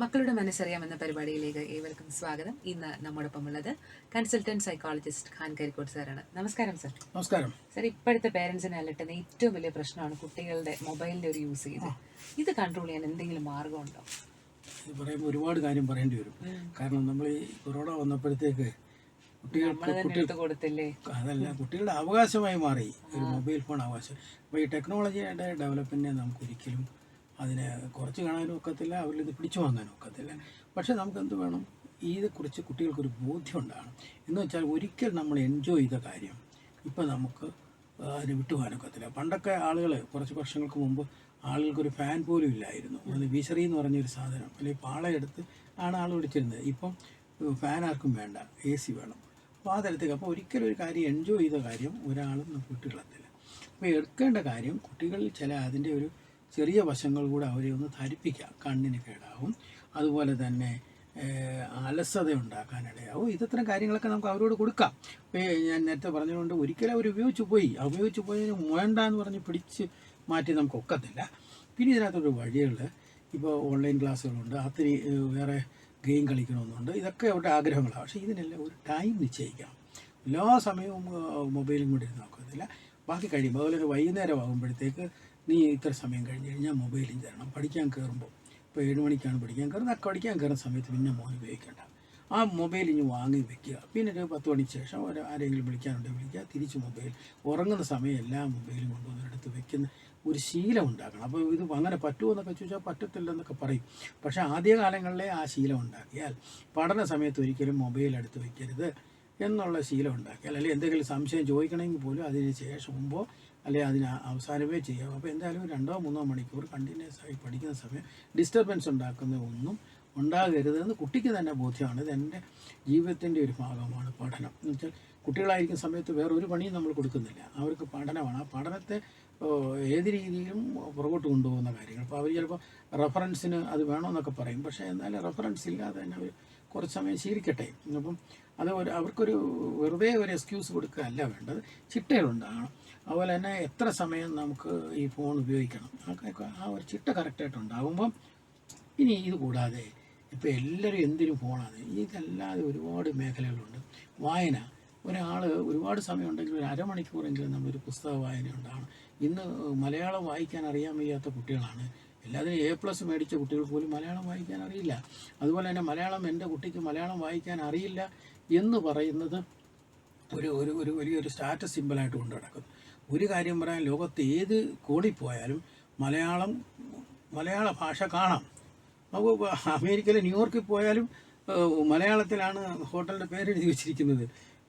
മക്കളുടെ മനസ്സറിയാം എന്ന പരിപാടിയിലേക്ക് ഏവർക്കും സ്വാഗതം. ഇന്ന് നമ്മോടൊപ്പം ഉള്ളത് കൺസൾട്ടന്റ് സൈക്കോളജിസ്റ്റ് ഖാൻ കരിക്കോട് സാറാണ്. നമസ്കാരം സർ. നമസ്കാരം. സർ ഇപ്പോഴത്തെ പേരൻസിനെ അലട്ടുന്ന ഏറ്റവും വലിയ പ്രശ്നമാണ് കുട്ടികളുടെ മൊബൈലിന്റെ ഒരു യൂസ് ചെയ്ത്. ഇത് കൺട്രോൾ ചെയ്യാൻ എന്തെങ്കിലും മാർഗമുണ്ടോ? ഇത് പറയുമ്പോൾ ഒരുപാട് കാര്യം പറയേണ്ടി വരും. കാരണം നമ്മൾ ഈ കൊറോണ വന്നപ്പോഴത്തേക്ക് കൊടുത്തില്ലേ? അതല്ല കുട്ടികളുടെ അവകാശമായി മാറി. ഒരു മൊബൈൽ ഫോൺ അവകാശം. അപ്പോൾ ഈ ടെക്നോളജിയുടെ ഡെവലപ്മെന്റിനെ നമുക്ക് ഒരിക്കലും അതിനെ കുറച്ച് കാണാനും ഒക്കത്തില്ല അവരിൽ ഇത് പിടിച്ചു വാങ്ങാനും ഒക്കത്തില്ല. പക്ഷേ നമുക്ക് എന്ത് വേണം? ഇതിനെക്കുറിച്ച് കുട്ടികൾക്കൊരു ബോധ്യം ഉണ്ടാകണം എന്ന് വെച്ചാൽ ഒരിക്കൽ നമ്മൾ എൻജോയ് ചെയ്ത കാര്യം ഇപ്പം നമുക്ക് അതിന് വിട്ടുപോകാനൊക്കത്തില്ല പണ്ടൊക്കെ ആളുകൾ കുറച്ച് വർഷങ്ങൾക്ക് മുമ്പ് ആളുകൾക്കൊരു ഫാൻ പോലും ഇല്ലായിരുന്നു. അത് വിശറി എന്ന് പറഞ്ഞൊരു സാധനം അല്ലെങ്കിൽ പാളയെടുത്ത് ആണ് ആൾ പിടിച്ചിരുന്നത് ഇപ്പം ഫാൻ ആർക്കും വേണ്ട എ സി വേണം. അപ്പോൾ ആ തരത്തിൽ അപ്പോൾ ഒരിക്കലും ഒരു കാര്യം എൻജോയ് ചെയ്ത കാര്യം ഒരാളും നമുക്ക് വിട്ടുകളത്തില്ല അപ്പോൾ എടുക്കേണ്ട കാര്യം കുട്ടികളിൽ ചില അതിന്റെ ഒരു ചെറിയ വശങ്ങൾ കൂടെ അവരെ ഒന്ന് ധരിപ്പിക്കാം. കണ്ണിന് കേടാവും. അതുപോലെ തന്നെ അലസത ഉണ്ടാക്കാനിടയാവും ഇത്തരം കാര്യങ്ങളൊക്കെ നമുക്ക് അവരോട് കൊടുക്കാം. ഞാൻ നേരത്തെ പറഞ്ഞതുകൊണ്ട് ഒരിക്കലും അവർ ഉപയോഗിച്ച് പോയി. ഉപയോഗിച്ചു പോയതിന് വേണ്ട എന്ന് പറഞ്ഞ് പിടിച്ച് മാറ്റി നമുക്ക് ഒക്കത്തില്ല പിന്നെ ഇതിനകത്തൊരു വഴികൾ ഇപ്പോൾ ഓൺലൈൻ ക്ലാസ്സുകളുണ്ട്. അത്തിരി വേറെ ഗെയിം കളിക്കണമെന്നുണ്ട്. ഇതൊക്കെ അവരുടെ ആഗ്രഹങ്ങളാണ്. പക്ഷേ ഇതിനെല്ലാം ഒരു ടൈം നിശ്ചയിക്കാം എല്ലാ സമയവും മൊബൈലും കൂടി നോക്കത്തില്ല. ബാക്കി കഴിയുമ്പോൾ അതുപോലെ വൈകുന്നേരം ആകുമ്പോഴത്തേക്ക് നീ ഇത്ര സമയം കഴിഞ്ഞ് കഴിഞ്ഞാൽ മൊബൈലും തരണം പഠിക്കാൻ കയറുമ്പോൾ ഇപ്പോൾ ഏഴ് മണിക്കാണ് പഠിക്കാൻ കയറുന്നത് ആ പഠിക്കാൻ കയറുന്ന സമയത്ത് പിന്നെ മോൻ ഉപയോഗിക്കേണ്ട. ആ മൊബൈൽ ഇനി വാങ്ങി വെക്കുക. പിന്നെ ഒരു പത്ത് മണിക്ക് ശേഷം ഒരു ആരെങ്കിലും വിളിക്കാനുണ്ടെങ്കിൽ വിളിക്കുക. തിരിച്ച് മൊബൈൽ ഉറങ്ങുന്ന സമയം എല്ലാ മൊബൈലും കൊണ്ടുവന്നൊരിടത്ത് വെക്കുന്ന ഒരു ശീലം ഉണ്ടാക്കണം. അപ്പോൾ ഇത് അങ്ങനെ പറ്റുമോ എന്നൊക്കെ ചോദിച്ചാൽ പറ്റത്തില്ലെന്നൊക്കെ പറയും. പക്ഷേ ആദ്യകാലങ്ങളിലെ ആ ശീലം ഉണ്ടാക്കിയാൽ പഠന സമയത്ത് ഒരിക്കലും മൊബൈൽ എടുത്ത് വെക്കരുത് എന്നുള്ള ശീലം ഉണ്ടാക്കിയാൽ അല്ലെങ്കിൽ എന്തെങ്കിലും സംശയം ചോദിക്കണമെങ്കിൽ പോലും അതിന് ശേഷം മുമ്പോ അല്ലെങ്കിൽ അതിന് അവസാനമേ ചെയ്യാം അപ്പോൾ എന്തായാലും രണ്ടോ മൂന്നോ മണിക്കൂർ കണ്ടിന്യൂസ് ആയി പഠിക്കുന്ന സമയം ഡിസ്റ്റർബൻസ് ഉണ്ടാക്കുന്ന ഒന്നും ഉണ്ടാകരുതെന്ന് കുട്ടിക്ക് തന്നെ ബോധ്യമാണ്. ഇത് എന്റെ ജീവിതത്തിന്റെ ഒരു ഭാഗമാണ് പഠനം. എന്ന് വെച്ചാൽ കുട്ടികളായിരിക്കുന്ന സമയത്ത് വേറൊരു പണിയും നമ്മൾ കൊടുക്കുന്നില്ല. അവർക്ക് പഠനമാണ്. ആ പഠനത്തെ ഏത് രീതിയിലും പുറകോട്ട് കൊണ്ടുപോകുന്ന കാര്യങ്ങൾ. അപ്പോൾ അവർ ചിലപ്പോൾ റെഫറൻസിന് അത് വേണമെന്നൊക്കെ പറയും. പക്ഷേ എന്നാലും റെഫറൻസ് ഇല്ലാതെ തന്നെ അവർ കുറച്ച് സമയം ശീലിക്കട്ടെ. അപ്പം അത് ഒരു അവർക്കൊരു വെറുതെ ഒരു എക്സ്ക്യൂസ് കൊടുക്കുക അല്ല വേണ്ടത് ചിട്ടകളുണ്ടാകണം അതുപോലെ തന്നെ എത്ര സമയം നമുക്ക് ഈ ഫോൺ ഉപയോഗിക്കണം. ആ ഒരു ചിട്ട കറക്റ്റായിട്ട് ഉണ്ടാകുമ്പം ഇനി ഇത് കൂടാതെ ഇപ്പോൾ എല്ലാവരും എന്തിനും ഫോണാണ്. ഇതല്ലാതെ ഒരുപാട് മേഖലകളുണ്ട്. വായന ഒരാൾ ഒരുപാട് സമയം ഉണ്ടെങ്കിൽ ഒരു അരമണിക്കൂറെങ്കിലും നമ്മളൊരു പുസ്തക വായന ഉണ്ടാവണം ഇന്ന് മലയാളം വായിക്കാൻ അറിയാൻ വയ്യാത്ത കുട്ടികളാണ്. എല്ലാത്തിനും എ പ്ലസ് മേടിച്ച കുട്ടികൾ പോലും മലയാളം വായിക്കാൻ അറിയില്ല. അതുപോലെ തന്നെ മലയാളം എന്റെ കുട്ടിക്ക് മലയാളം വായിക്കാൻ അറിയില്ല എന്ന് പറയുന്നത് ഒരു ഒരു ഒരു വലിയൊരു സ്റ്റാറ്റസ് സിമ്പിളായിട്ട് കൊണ്ടു നടക്കുന്നു. ഒരു കാര്യം പറയാൻ ലോകത്ത് ഏത് കോണിൽ പോയാലും മലയാളം മലയാള ഭാഷ കാണാം. അപ്പോൾ അമേരിക്കയിലെ ന്യൂയോർക്കിൽ പോയാലും മലയാളത്തിലാണ് ഹോട്ടലിന്റെ പേര് എഴുതി വെച്ചിരിക്കുന്നത്.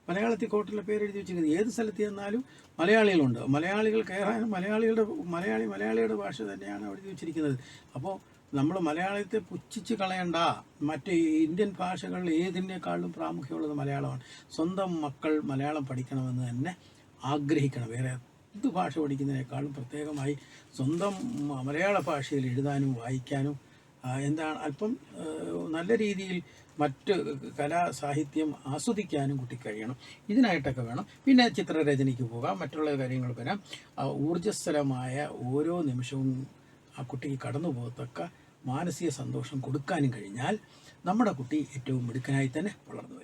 മലയാളത്തിൽ കോട്ടിലെ പേരെഴുതി വെച്ചിരിക്കുന്നത് ഏത് സ്ഥലത്ത് ചെന്നാലും മലയാളികളുണ്ട്. മലയാളികൾ കയറാനും മലയാളികളുടെ മലയാളി മലയാളിയുടെ ഭാഷ തന്നെയാണ് എഴുതി വെച്ചിരിക്കുന്നത്. അപ്പോൾ നമ്മൾ മലയാളത്തെ പുച്ഛിച്ച് കളയണ്ട. മറ്റ് ഇന്ത്യൻ ഭാഷകളിൽ ഏതിനേക്കാളും പ്രാമുഖ്യമുള്ളത് മലയാളമാണ്. സ്വന്തം മക്കൾ മലയാളം പഠിക്കണമെന്ന് തന്നെ ആഗ്രഹിക്കണം. വേറെ എന്ത് ഭാഷ പഠിക്കുന്നതിനേക്കാളും പ്രത്യേകമായി സ്വന്തം മലയാള ഭാഷയിൽ എഴുതാനും വായിക്കാനും എന്താണ്? അല്പം നല്ല രീതിയിൽ മറ്റ് കലാ സാഹിത്യം ആസ്വദിക്കാനും കുട്ടി കഴിയണം. ഇതിനായിട്ടൊക്കെ വേണം. പിന്നെ ചിത്രരചനയ്ക്ക് പോകാം. മറ്റുള്ള കാര്യങ്ങൾ വരാം. ഊർജസ്വലമായ ഓരോ നിമിഷവും ആ കുട്ടിക്ക് കടന്നു പോകത്തക്ക മാനസിക സന്തോഷം കൊടുക്കാനും കഴിഞ്ഞാൽ നമ്മുടെ കുട്ടി ഏറ്റവും മിടുക്കനായി തന്നെ വളർന്നു